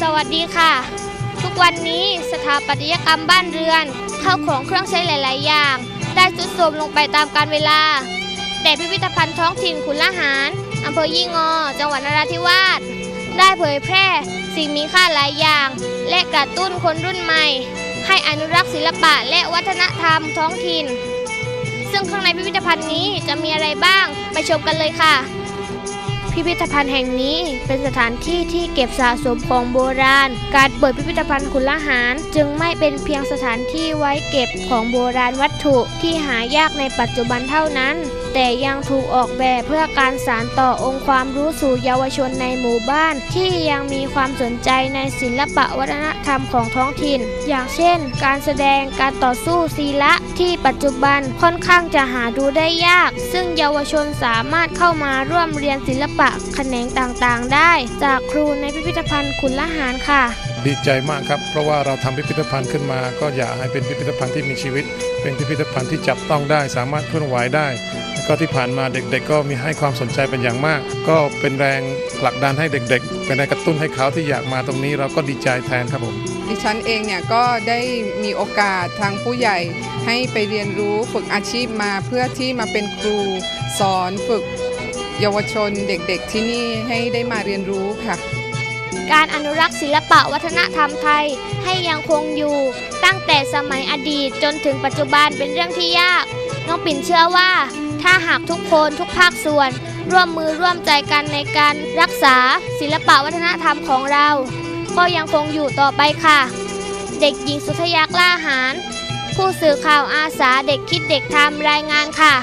สวัสดีค่ะ ทุกวันนี้สถาปัตยกรรมบ้านเรือนเข้าของเครื่องใช้หลาย ๆ อย่าง ได้ทรุดโทรมลงไปตามกาลเวลา แต่พิพิธภัณฑ์ท้องถิ่นขุนละหารอำเภอยี่งอ จังหวัดนราธิวาสได้เผยแพร่สิ่งมีค่าหลายอย่าง และกระตุ้นคนรุ่นใหม่ ให้อนุรักษ์ศิลปะและวัฒนธรรมท้องถิ่น ซึ่งข้างในพิพิธภัณฑ์นี้จะมีอะไรบ้างไปชมกันเลยค่ะ พิพิธภัณฑ์แห่งนี้เป็นสถานที่ที่เก็บสะสมของโบราณ การเปิดพิพิธภัณฑ์ขุนละหารจึงไม่เป็นเพียงสถานที่ไว้เก็บของโบราณวัตถุที่หายากในปัจจุบันเท่านั้น แต่ยังถูกออกแบบเพื่อการสานต่อองค์ความรู้สู่เยาวชนในหมู่บ้าน ที่ยังมีความสนใจในศิลปะวัฒนธรรมของท้องถิ่น อย่างเช่น การแสดงการต่อสู้ศีละที่ปัจจุบันค่อนข้างจะหาดูได้ยาก ซึ่งเยาวชนสามารถเข้ามาร่วมเรียนศิลปะแขนงต่างๆ ได้ จากครูในพิพิธภัณฑ์ขุนละหารค่ะ ดีใจมากครับ เพราะว่าเราทำพิพิธภัณฑ์ขึ้นมา ก็อยากให้เป็นพิพิธภัณฑ์ที่มีชีวิต เป็นพิพิธภัณฑ์ที่จับต้องได้ สามารถเคลื่อนไหวได้แล้วก็ที่ผ่านมาเด็กๆ ก็มีให้ความสนใจเป็นอย่างมาก ก็เป็นแรงผลักดันให้เด็ก ๆ เป็นแรงกระตุ้นให้เขาที่อยากมาตรงนี้เราก็ดีใจแทนครับผมดิฉันเองเนี่ยก็ได้มีโอกาสทางผู้ใหญ่ให้ไปเรียนรู้ฝึกอาชีพมาเพื่อที่มาเป็นครูสอนฝึก เยาวชนเด็กๆที่นี่ให้ได้มาเรียนรู้ค่ะ การอนุรักษ์ศิลปะวัฒนธรรมไทยให้ยังคงอยู่ ตั้งแต่สมัยอดีตจนถึงปัจจุบันเป็นเรื่องที่ยาก น้องปิ่นเชื่อว่า ถ้าหากทุกคนทุกภาคส่วน ร่วมมือร่วมใจกันในการรักษาศิลปะวัฒนธรรมของเรา ก็ยังคงอยู่ต่อไปค่ะ เด็กหญิงสุทยากล้าหารผู้สื่อข่าวอาสาเด็กคิดเด็กทำรายงานค่ะ